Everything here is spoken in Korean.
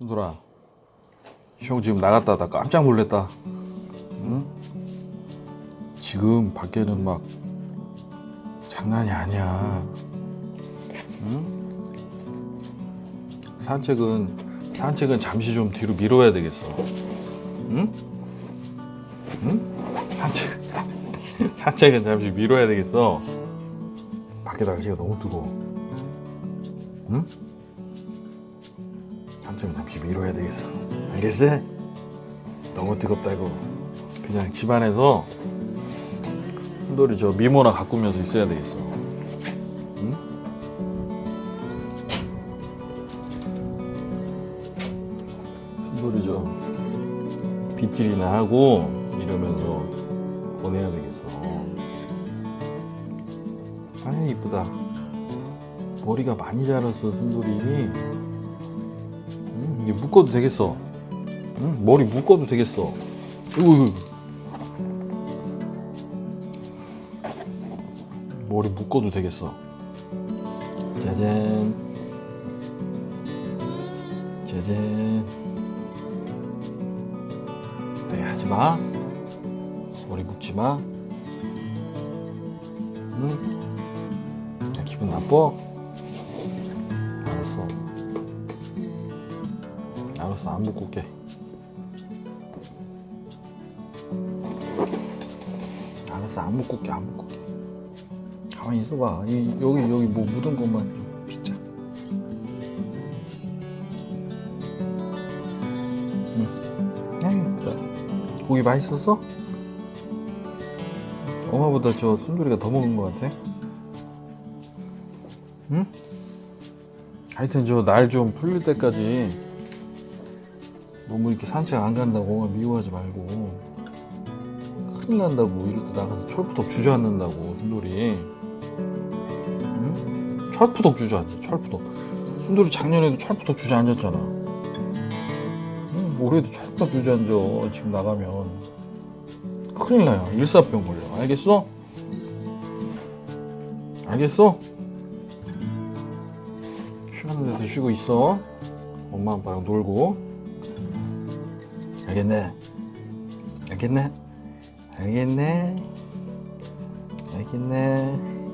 순돌아 형 지금 나갔다 나 깜짝 놀랐다 응? 지금 밖에는 막 장난이 아니야 응? 산책은 산책은 잠시 좀 뒤로 미뤄야 되겠어 응? 응? 산책 산책은 잠시 미뤄야 되겠어 밖에 날씨가 너무 뜨거워 응? 산책은 잠시 미뤄야 되겠어. 알겠어? 너무 뜨겁다고. 그냥 집안에서 순돌이 저 미모나 가꾸면서 있어야 되겠어. 응? 순돌이 저 빗질이나 하고 이러면서 보내야 되겠어. 아 이쁘다. 머리가 많이 자랐어 순돌이. 응, 이게 묶어도 되겠어. 응, 머리 묶어도 되겠어. 으이. 머리 묶어도 되겠어. 짜잔. 짜잔. 네, 하지 마. 머리 묶지 마. 응? 야, 기분 나빠? 알았어 안 묶을게 알았어 안 묶을게 안 묶을게 가만히 있어봐 이, 여기 여기 뭐 묻은 것만 좀 빗자 응. 자, 고기 맛있었어? 엄마보다 저 순돌이가 더 먹은 것 같아 응? 하여튼 저 날 좀 풀릴 때까지 너무 이렇게 산책 안 간다고 미워하지 말고 큰일 난다고 이렇게 나가서 철푸덕 주저앉는다고 순돌이 응? 철푸덕 주저앉아 철푸덕 순돌이 작년에도 철푸덕 주저앉았잖아 응? 올해도 철푸덕 주저앉아 지금 나가면 큰일 나요 일사병 걸려 알겠어? 알겠어? 쉬는 데서 쉬고 있어 엄마 아빠랑 놀고 알겠네. 알겠네. 알겠네. 알겠네.